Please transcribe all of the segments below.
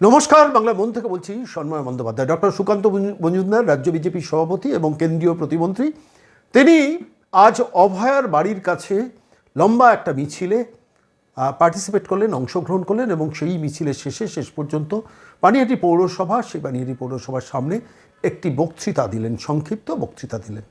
নমস্কার, বাংলা মন থেকে বলছি সন্ময় বন্দ্যোপাধ্যায়। ডক্টর সুকান্ত মজুমদার রাজ্য বিজেপির সভাপতি এবং কেন্দ্রীয় প্রতিমন্ত্রী। তিনি আজ অভয়ার বাড়ির কাছে লম্বা একটা মিছিলে পার্টিসিপেট করলেন, অংশগ্রহণ করলেন এবং সেই মিছিলের শেষে শেষ পর্যন্ত পানিহাটি পৌরসভা, সেই পানিহাটি পৌরসভার সামনে একটি বক্তৃতা দিলেন, সংক্ষিপ্ত বক্তৃতা দিলেন।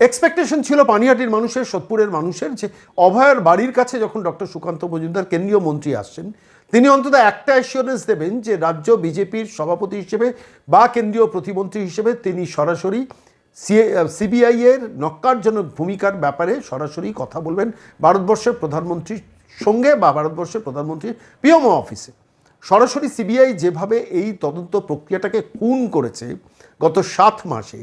এক্সপেকটেশন ছিল পানিহাটির মানুষের, সোদপুরের মানুষের যে অভয়ার বাড়ির কাছে যখন ডক্টর সুকান্ত মজুমদার কেন্দ্রীয় মন্ত্রী আসছেন তিনি অন্তত একটা অ্যাসিওরেন্স দেবেন যে রাজ্য বিজেপির সভাপতি হিসেবে বা কেন্দ্রীয় প্রতিমন্ত্রী হিসেবে তিনি সরাসরি সিবিআই এর নক্কারজনক ভূমিকার ব্যাপারে সরাসরি কথা বলবেন ভারতবর্ষের প্রধানমন্ত্রীর সঙ্গে বা ভারতবর্ষের প্রধানমন্ত্রীর পিএমও অফিসে। সরাসরি সিবিআই যেভাবে এই তদন্ত প্রক্রিয়াটাকে খুন করেছে গত সাত মাসে,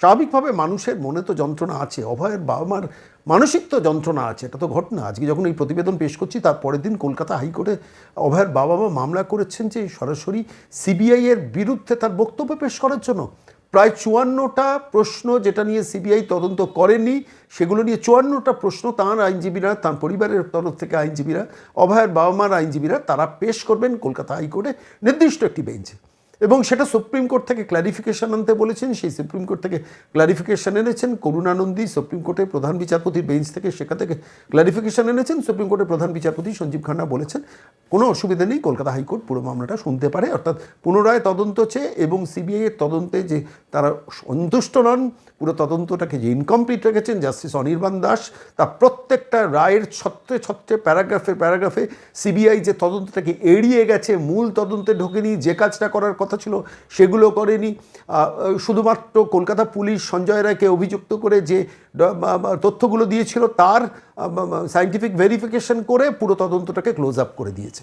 স্বাভাবিকভাবে মানুষের মনে তো যন্ত্রণা আছে। অভয়ের বাবা মার মানসিক তো যন্ত্রণা আছে, এটা তো ঘটনা। আজকে যখন এই প্রতিবেদন পেশ করছি, তার পরের দিন কলকাতা হাইকোর্টে অভয়ের বাবা মা মামলা করেছেন যে সরাসরি সিবিআই এর বিরুদ্ধে তার বক্তব্য পেশ করার জন্য। প্রায় চুয়ান্নটা প্রশ্ন যেটা নিয়ে সিবিআই তদন্ত করেনি, সেগুলো নিয়ে চুয়ান্নটা প্রশ্ন তাঁর আইনজীবীরা, তার পরিবারের তরফ থেকে আইনজীবীরা, অভয়ের বাবা মার আইনজীবীরা, তারা পেশ করবেন কলকাতা হাইকোর্টে নির্দিষ্ট একটি বেঞ্চে। এবং সেটা সুপ্রিম কোর্ট থেকে ক্ল্যারিফিকেশন আনতে বলেছেন, সেই সুপ্রিম কোর্ট থেকে ক্ল্যারিফিকেশন এনেছেন, করুণানন্দী সুপ্রিম কোর্টের প্রধান বিচারপতির বেঞ্চ থেকে, সেখান থেকে ক্ল্যারিফিকেশন এনেছেন সুপ্রিম কোর্টের প্রধান বিচারপতি সঞ্জীব খান্না বলেছেন, কোনো অসুবিধা নেই, কলকাতা হাইকোর্ট পুরো মামলাটা শুনতে পারে, অর্থাৎ পুনরায় তদন্ত চেয়ে এবং সিবিআইয়ের তদন্তে যে তারা সন্তুষ্ট নন, পুরো তদন্তটাকে যে ইনকমপ্লিট রেখেছেন জাস্টিস অনির্বাণ দাস, তা প্রত্যেকটা রায়ের ছত্রে ছত্রে প্যারাগ্রাফে প্যারাগ্রাফে সিবিআই যে তদন্তটাকে এড়িয়ে গেছে, মূল তদন্তে ঢোকেনি, যে কাজটা করার কথা ছিল, সেগুলো করেনি। শুধুমাত্র কলকাতা পুলিশ সঞ্জয় রায়কে অভিযুক্ত করে যে তথ্যগুলো দিয়েছিল, তার সাইন্টিফিক ভেরিফিকেশন করে পুরো তদন্তটাকে ক্লোজ আপ করে দিয়েছে।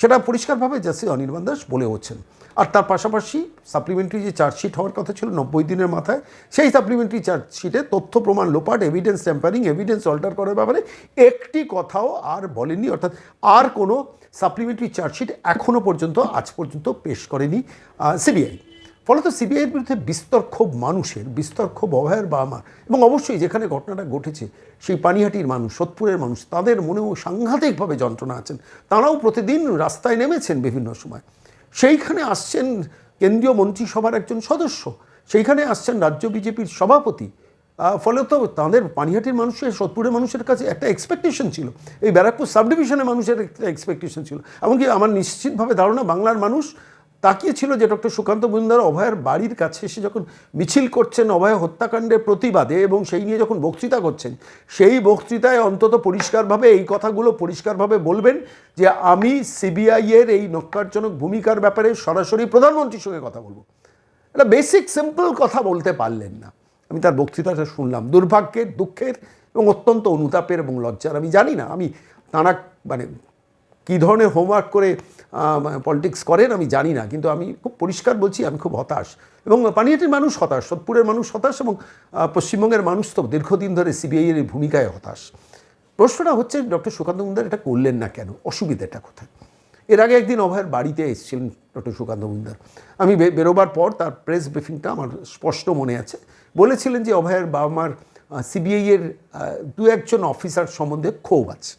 সেটা পরিষ্কারভাবে জাসি অনির্বাণ দাস বলে হচ্ছেন। আর তার পাশাপাশি সাপ্লিমেন্টারি যে চার্জশিট হওয়ার কথা ছিল নব্বই দিনের মাথায়, সেই সাপ্লিমেন্টারি চার্জশিটে তথ্য প্রমাণ লোপাট এভিডেন্স ট্যাম্পারিং এভিডেন্স অল্টার করার ব্যাপারে একটি কথাও আর বলেনি অর্থাৎ আর কোনো সাপ্লিমেন্টারি চার্জশিট এখনও পর্যন্ত, আজ পর্যন্ত পেশ করেনি সিবিআই ফলত সিবিআইয়ের বিরুদ্ধে বিস্তর ক্ষোভ মানুষের, বিস্তর ক্ষোভ অভয়ের বা মা এবং অবশ্যই যেখানে ঘটনাটা ঘটেছে, সেই পানিহাটির মানুষ, সোদপুরের মানুষ, তাদের মনেও সাংঘাতিকভাবে যন্ত্রণা আছেন। তারাও প্রতিদিন রাস্তায় নেমেছেন বিভিন্ন সময়। সেইখানে আসছেন কেন্দ্রীয় মন্ত্রিসভার একজন সদস্য। সেইখানে আসছেন রাজ্য বিজেপির সভাপতি। ফলে তো তাদের পানিহাটির মানুষের, সোদপুরের মানুষের কাছে একটা এক্সপেকটেশন ছিল। এই ব্যারাকপুর সাব ডিভিশনের মানুষের একটা এক্সপেকটেশন ছিল। এমনকি আমার নিশ্চিতভাবে ধারণা, বাংলার মানুষ তাকিয়েছিল যে ডক্টর সুকান্ত মজুমদার অভয়ের বাড়ির কাছে এসে যখন মিছিল করছেন, অভয় হত্যাকাণ্ডের প্রতিবাদে এবং সেই নিয়ে যখন বক্তৃতা করছেন, সেই বক্তৃতায় অন্তত পরিষ্কারভাবে এই কথাগুলো পরিষ্কারভাবে বলবেন যে আমি সিবিআইয়ের এই নক্কারজনক ভূমিকার ব্যাপারে সরাসরি প্রধানমন্ত্রীর সঙ্গে কথা বলব। একটা বেসিক সিম্পল কথা বলতে পারলেন না। আমি তার বক্তৃতাটা শুনলাম। দুর্ভাগ্যের, দুঃখের এবং অত্যন্ত অনুতাপের এবং লজ্জার, আমি জানি না, আমি তাঁরা মানে কী ধরনের হোমওয়ার্ক করে পলিটিক্স করেন, আমি জানি না, কিন্তু আমি খুব পরিষ্কার বলছি, আমি খুব হতাশ। এবং পানিহাটির মানুষ হতাশ, সোদপুরের মানুষ হতাশ এবং পশ্চিমবঙ্গের মানুষ তো দীর্ঘদিন ধরে সিবিআইয়ের ভূমিকায় হতাশ। প্রশ্নটা হচ্ছে, ডক্টর সুকান্ত মজুমদার এটা করলেন না কেন? অসুবিধাটা কোথায়? এর আগে একদিন অভয়ের বাড়িতে এসেছিলেন ডক্টর সুকান্ত মজুমদার আমি বেরোবার পর তার প্রেস ব্রিফিংটা আমার স্পষ্ট মনে আছে। বলেছিলেন যে অভয়ের বাবা মার সিবিআইয়ের দু একজন অফিসার সম্বন্ধে ক্ষোভ আছে।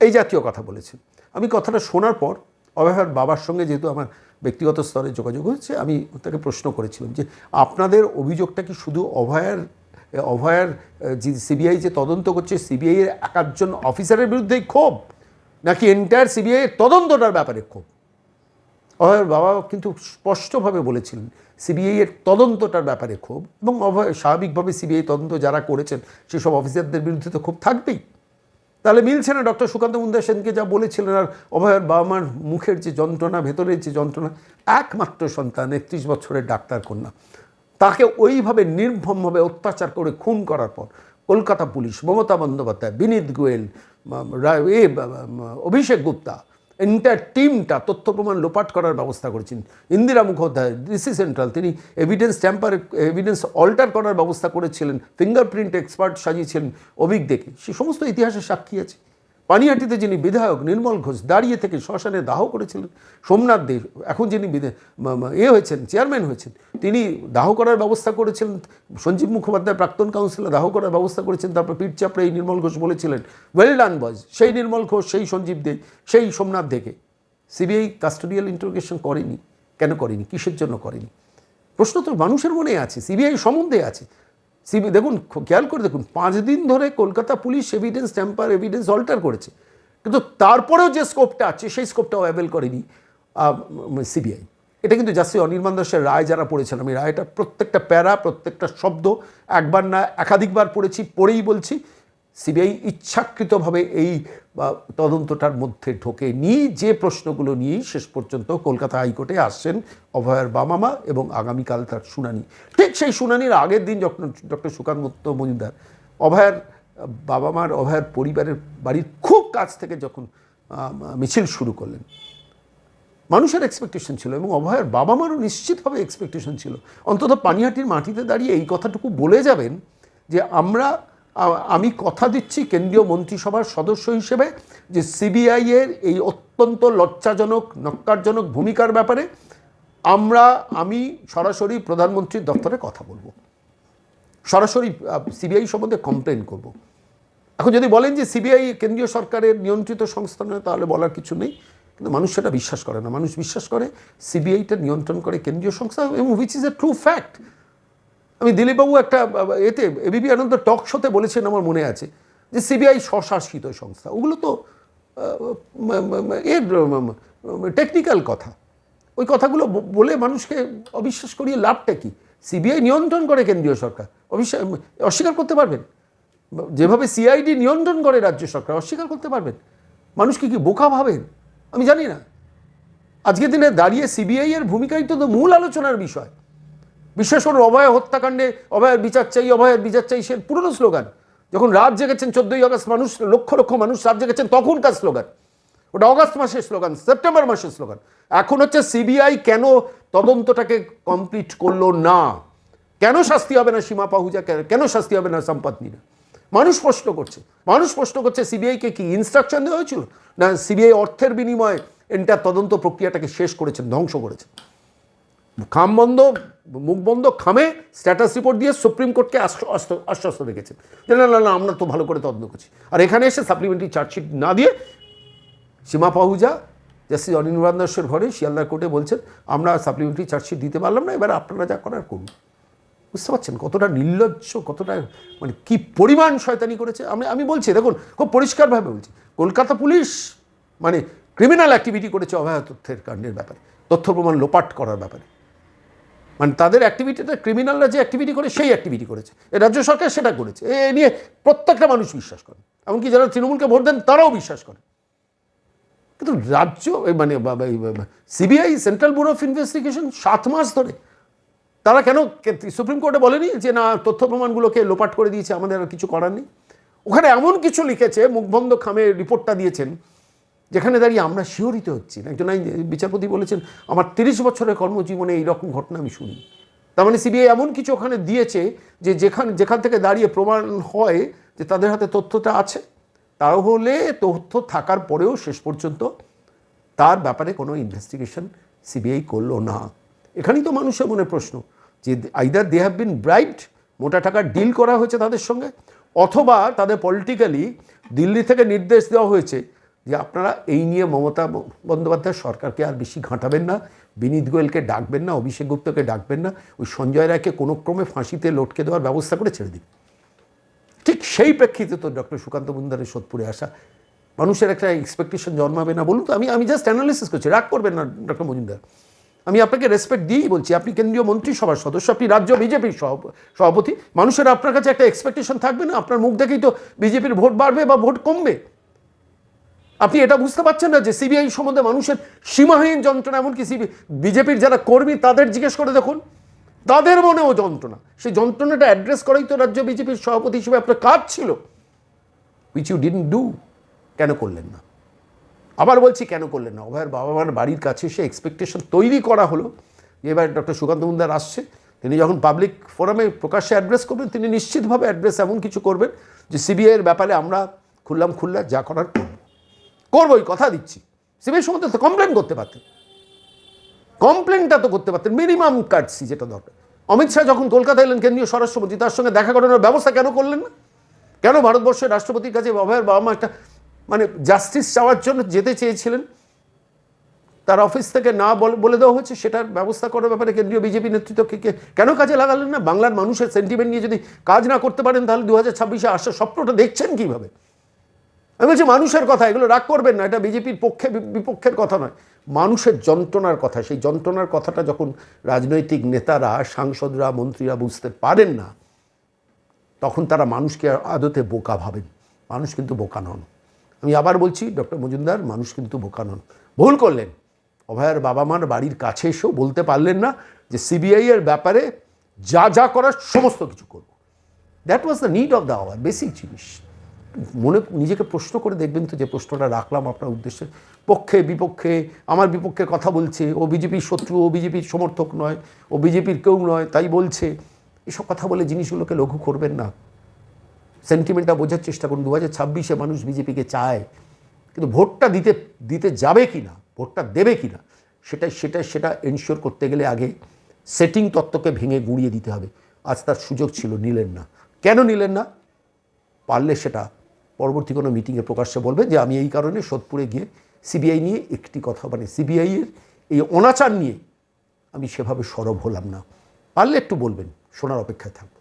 এই জাতীয় কথা বলেছেন। আমি কথাটা শোনার পর অভয়ের বাবার সঙ্গে যেহেতু আমার ব্যক্তিগত স্তরে যোগাযোগ হয়েছে, আমি তাকে প্রশ্ন করেছিলাম যে আপনাদের অভিযোগটা কি শুধু অভয়ার অভয়ার, যে সিবিআই যে তদন্ত করছে, সিবিআই এর এক একজন অফিসারের বিরুদ্ধেই ক্ষোভ? নাকি এন্টায়ার সিবিআই তদন্তটার ব্যাপারে ক্ষোভ? অভয়ের বাবা কিন্তু স্পষ্টভাবে বলেছিলেন, সিবিআই এর তদন্তটার ব্যাপারে ক্ষোভ এবং অভয়, স্বাভাবিকভাবে সিবিআই তদন্ত যারা করেছেন, সেসব অফিসারদের বিরুদ্ধে তো ক্ষোভ থাকবেই। তাহলে মিলছে না ডক্টর সুকান্ত মুন্দা সেনকে যা বলেছিলেন আর অভয়ের বাবা মার মুখের যে যন্ত্রণা, ভেতরের যে যন্ত্রণা, একমাত্র সন্তান একত্রিশ বছরের ডাক্তার কন্যা। তাকে ওইভাবে নির্ভমভাবে অত্যাচার করে খুন করার পর কলকাতা পুলিশ, মমতা বন্দ্যোপাধ্যায়, বিনীত গোয়েল এ অভিষেক গুপ্তা এন্টার টিমটা তথ্য প্রমাণ লোপাট করার ব্যবস্থা করেছেন। ইন্দিরা মুখোপাধ্যায় ডিসি সেন্ট্রাল, তিনি এভিডেন্স ট্যাম্পার এভিডেন্স অল্টার করার ব্যবস্থা করেছিলেন ফিঙ্গারপ্রিন্ট এক্সপার্ট সাজিয়েছিলেন অভিজ্ঞ দেখে সে সমস্ত ইতিহাসের সাক্ষী আছে। পানিহাটিতে যিনি বিধায়ক নির্মল ঘোষ দাঁড়িয়ে থেকে শ্মশানে দাহ করেছিলেন, সোমনাথ দে, এখন যিনি এ হয়েছেন, চেয়ারম্যান হয়েছেন, তিনি দাহ করার ব্যবস্থা করেছিলেন, সঞ্জীব মুখোপাধ্যায় প্রাক্তন কাউন্সিলর দাহ করার ব্যবস্থা করেছেন, তারপর পিঠ চাপড়ে এই নির্মল ঘোষ বলেছিলেন ওয়েল ডান বয়স সেই নির্মল ঘোষ, সেই সঞ্জীব দে, সেই সোমনাথ দেখে সিবিআই কাস্টোডিয়াল ইন্টারোগেশন করেনি, কেন করেনি, কিসের জন্য করেনি? প্রশ্ন তো মানুষের মনে আছে, সিবিআই সম্বন্ধে আছে। সিবি, দেখুন, খেয়াল করে দেখুন, পাঁচ দিন ধরে Kolkata police evidence tamper evidence alter করেছে। কিন্তু তারপরেও যে স্কোপটা আছে, সেই স্কোপটাও অ্যাভেল করেনি সিবিআই। এটা কিন্তু জাস্টিস অনির্বাণ দাসের রায় যারা পড়েছেন, আমি রায়টা প্রত্যেকটা প্যারা, প্রত্যেকটা শব্দ একবার না, একাধিকবার পড়েছি, পড়েই বলছি, সিবিআই ইচ্ছাকৃতভাবে এই বা, তদন্তটার মধ্যে ঢোকে নি। যে প্রশ্নগুলো নিয়েই শেষ পর্যন্ত কলকাতা হাইকোর্টে আসছেন অভয়ের বামামা এবং আগামীকাল তার শুনানি। ঠিক সেই শুনানির আগের দিন যখন ডক্টর সুকান্ত মজুমদার অভয়ের বাবা মার অভয়ের পরিবারের বাড়ির খুব কাছ থেকে যখন মিছিল শুরু করলেন মানুষের এক্সপেকটেশন ছিল এবং অভয়ের বাবা মারও নিশ্চিতভাবে এক্সপেকটেশন ছিল। অন্তত পানিহাটির মাটিতে দাঁড়িয়ে এই কথাটুকু বলে যাবেন যে আমরা আমি কথা দিচ্ছি কেন্দ্রীয় মন্ত্রিসভার সদস্য হিসেবে যে সিবিআইয়ের এই অত্যন্ত লজ্জাজনক নক্কারজনক ভূমিকার ব্যাপারে আমরা, আমি সরাসরি প্রধানমন্ত্রীর দপ্তরে কথা বলব। সরাসরি সিবিআই সম্বন্ধে কমপ্লেন করব। এখন যদি বলেন যে সিবিআই কেন্দ্রীয় সরকারের নিয়ন্ত্রিত সংস্থা নয়, তাহলে বলার কিছু নেই। কিন্তু মানুষ সেটা বিশ্বাস করে না। মানুষ বিশ্বাস করে সিবিআইটা নিয়ন্ত্রণ করে কেন্দ্রীয় সংস্থা এবং which is a true fact আমি দিলীপবাবু একটা, এতে এবিপি আনন্দ টক শোতে বলেছেন আমার মনে আছে, যে সিবিআই স্বশাসিত সংস্থা, ওগুলো তো এর টেকনিক্যাল কথা। ওই কথাগুলো বলে মানুষকে অবিশ্বাস করিয়ে লাভটা কি? সিবিআই নিয়ন্ত্রণ করে কেন্দ্রীয় সরকার, অবিশ্বাস, অস্বীকার করতে পারবেন? যেভাবে সিআইডি নিয়ন্ত্রণ করে রাজ্য সরকার, অস্বীকার করতে পারবেন? মানুষকে কি বোকা ভাবেন? আমি জানি না। আজকের দিনে দাঁড়িয়ে সিবিআই এর ভূমিকাই তো মূল আলোচনার বিষয়। বিশেষ করে অভয় হত্যাকাণ্ডে অভয়ের বিচার চাই, অভয়ের বিচার চাই, সে পুরনো স্লোগান। যখন রাত জেগেছেন চোদ্দই আগস্ট, মানুষ, লক্ষ লক্ষ মানুষ রাত জেগেছেন তখনকার স্লোগান। ওটা অগস্ট মাসের স্লোগান, সেপ্টেম্বর মাসের স্লোগান। এখন হচ্ছে সিবিআই কেন তদন্তটাকে কমপ্লিট করল না? কেন শাস্তি হবে না সীমা পাহুজা? কেন- শাস্তি হবে না সম্পদ মিনা মানুষ প্রশ্ন করছে। মানুষ প্রশ্ন করছে সিবিআইকে কি ইনস্ট্রাকশন দেওয়া হয়েছিল? না, সিবিআই অর্থের বিনিময়ে এন্টার তদন্ত প্রক্রিয়াটাকে শেষ করেছেন ধ্বংস করেছেন খাম বন্ধ, মুখ বন্ধ, খামে স্ট্যাটাস রিপোর্ট দিয়ে সুপ্রিম কোর্টকে আশ্ব- আশ্ব- আশ্বস্ত রেখেছেন যে না না না, আমরা তো ভালো করে তদন্ত করছি। আর এখানে এসে সাপ্লিমেন্টারি চার্জশিট না দিয়ে সীমা পাহুজা জাস্টিস অনির্বাণ দাসের ঘরে শিয়ালদার কোর্টে বলছেন, আমরা সাপ্লিমেন্টারি চার্জশিট দিতে পারলাম না, এবার আপনারা যা করার করুন। বুঝতে পারছেন? কতটা নির্লজ্জ, কতটা মানে কি পরিমাণ শয়তানি করেছে? আমি আমি বলছি, দেখুন, খুব পরিষ্কারভাবে বলছি, কলকাতা পুলিশ মানে ক্রিমিনাল অ্যাক্টিভিটি করেছে অভয় তথ্যের কাণ্ডের ব্যাপারে, তথ্য প্রমাণ লোপাট করার ব্যাপারে। মানে তাদের অ্যাক্টিভিটিটা ক্রিমিনালরা যে অ্যাক্টিভিটি করে, সেই অ্যাক্টিভিটি করেছে। এ রাজ্য সরকার সেটা করেছে। এ নিয়ে প্রত্যেকটা মানুষ বিশ্বাস করে। এমনকি যারা তৃণমূলকে ভোট দেন, তারাও বিশ্বাস করে। কিন্তু রাজ্য মানে CBI central bureau of investigation সাত মাস ধরে তারা কেন সুপ্রিম কোর্টে বলেনি যে, না, তথ্য প্রমাণগুলোকে লোপাট করে দিয়েছে, আমাদের আর কিছু করার নেই? ওখানে এমন কিছু লিখেছে, মুখবন্ধ খামে রিপোর্টটা দিয়েছেন যেখানে দাঁড়িয়ে আমরা শিহরিত হচ্ছি একজন বিচারপতি বলেছেন, আমার তিরিশ বছরের কর্মজীবনে এইরকম ঘটনা আমি শুনি তার মানে সিবিআই এমন কিছু ওখানে দিয়েছে যে যেখান যেখান থেকে দাঁড়িয়ে প্রমাণ হয় যে তাদের হাতে তথ্যটা আছে। তাহলে তথ্য থাকার পরেও শেষ পর্যন্ত তার ব্যাপারে কোনো ইনভেস্টিগেশন সিবিআই করল না। এখানেই তো মানুষের মনে প্রশ্ন যে either they have been bribed মোটা টাকার ডিল করা হয়েছে তাদের সঙ্গে, অথবা তাদের পলিটিক্যালি দিল্লি থেকে নির্দেশ দেওয়া হয়েছে যে আপনারা এই নিয়ে মমতা বন্দ্যোপাধ্যায় সরকারকে আর বেশি ঘাঁটাবেন না, বিনীত গোয়েলকে ডাকবেন না, অভিষেক গুপ্তকে ডাকবেন না, ওই সঞ্জয় রায়কে কোনো ক্রমে ফাঁসিতে লটকে দেওয়ার ব্যবস্থা করে ছেড়ে দিন। ঠিক সেই প্রেক্ষিতে তো ডক্টর সুকান্ত মজুমদারের সোদপুরে আসা, মানুষের একটা এক্সপেকটেশন জন্মাবে না বলুন তো, আমি আমি জাস্ট অ্যানালিসিস করছি, রাগ করবেন না ডক্টর মজুমদার। আমি আপনাকে রেসপেক্ট দিয়েই বলছি, আপনি কেন্দ্রীয় মন্ত্রিসভার সদস্য, আপনি রাজ্য বিজেপির সভাপতি, মানুষের আপনার কাছে একটা এক্সপেকটেশন থাকবে না, আপনার মুখ দেখেই তো বিজেপির ভোট বাড়বে বা ভোট কমবে। আপনি এটা বুঝতে পারছেন না যে সিবিআই সম্বন্ধে মানুষের সীমাহীন যন্ত্রণা, এমনকি সিবি, বিজেপির যারা কর্মী, তাদের জিজ্ঞেস করে দেখুন। তাদের মনেও যন্ত্রণা। সেই যন্ত্রণাটা অ্যাড্রেস করাই তো রাজ্য বিজেপির সভাপতি হিসেবে আপনার কাজ ছিল উইচ ইউ ডিন ডু কেন করলেন না? আবার বলছি, কেন করলেন না? অভয়ের বাবা মার বাড়ির কাছে সে এক্সপেকটেশন তৈরি করা হলো। যে এবার ডক্টর সুকান্ত মুন্দার আসছে। তিনি যখন পাবলিক ফোরামে প্রকাশ্যে অ্যাড্রেস করবেন, তিনি নিশ্চিতভাবে অ্যাড্রেস এমন কিছু করবেন যে সিবিআইয়ের ব্যাপারে আমরা খুললাম খুললা যা করার করব করবোই কথা দিচ্ছি। সিবিআই সম্বন্ধে তো কমপ্লেন করতে পারতেন। কমপ্লেনটা তো করতে পারতেন মিনিমাম কাটসি যেটা দরকার। অমিত শাহ যখন কলকাতা এলেন, কেন্দ্রীয় স্বরাষ্ট্রমন্ত্রী, তার সঙ্গে দেখা করানোর ব্যবস্থা কেন করলেন না? কেন ভারতবর্ষের রাষ্ট্রপতির কাছে অভয়ের বাবা মা একটা মানে জাস্টিস চাওয়ার জন্য যেতে চেয়েছিলেন? তার অফিস থেকে না বল- দেওয়া হয়েছে, সেটার ব্যবস্থা করার ব্যাপারে কেন্দ্রীয় বিজেপি নেতৃত্বকে কেন কাজে লাগালেন না? বাংলার মানুষের সেন্টিমেন্ট নিয়ে যদি কাজ না করতে পারেন, তাহলে দু হাজার ছাব্বিশে আসার স্বপ্নটা দেখছেন কীভাবে? আমি বলছি মানুষের কথা, এগুলো রাগ করবেন না, এটা বিজেপির পক্ষে, বিপক্ষের কথা নয়। মানুষের যন্ত্রণার কথা, সেই যন্ত্রণার কথাটা যখন রাজনৈতিক নেতারা, সাংসদরা, মন্ত্রীরা বুঝতে পারেন না, তখন তারা মানুষকে আদতে বোকা ভাবেন। মানুষ কিন্তু বোকা নন। আমি আবার বলছি, ডক্টর মজুমদার, মানুষ কিন্তু বোকা নন। ভুল করলেন। অভয়ের বাবা মার বাড়ির কাছে এসেও বলতে পারলেন না যে সিবিআই এর ব্যাপারে যা যা করার সমস্ত কিছু করব। That was the need of the hour basic জিনিস। মনে নিজেকে প্রশ্ন করে দেখবেন তো যে প্রশ্নটা রাখলাম আপনার উদ্দেশ্যে। পক্ষে, বিপক্ষে, আমার বিপক্ষে কথা বলছে। ও বিজেপির শত্রু, ও বিজেপির সমর্থক নয়, ও বিজেপির কেউ নয়, তাই বলছে। এসব কথা বলে জিনিসগুলোকে লঘু করবেন না। সেন্টিমেন্টটা বোঝার চেষ্টা করুন। দু হাজার ছাব্বিশে মানুষ বিজেপিকে চায়, কিন্তু ভোটটা দিতে দিতে যাবে কি না, ভোটটা দেবে কি না সেটা সেটা সেটা এনশিওর করতে গেলে আগে সেটিং তত্ত্বকে ভেঙে গুঁড়িয়ে দিতে হবে। আজ তার সুযোগ ছিল নিলেন না। কেন নিলেন না? পারলে সেটা পরবর্তী কোনো মিটিংয়ে প্রকাশ্যে বলবে যে আমি এই কারণে সোদপুরে গিয়ে সিবিআই নিয়ে একটি কথা মানে সিবিআইয়ের এই অনাচার নিয়ে আমি সেভাবে সরব হলাম না। পারলে একটু বলবেন, শোনার অপেক্ষায় থাকব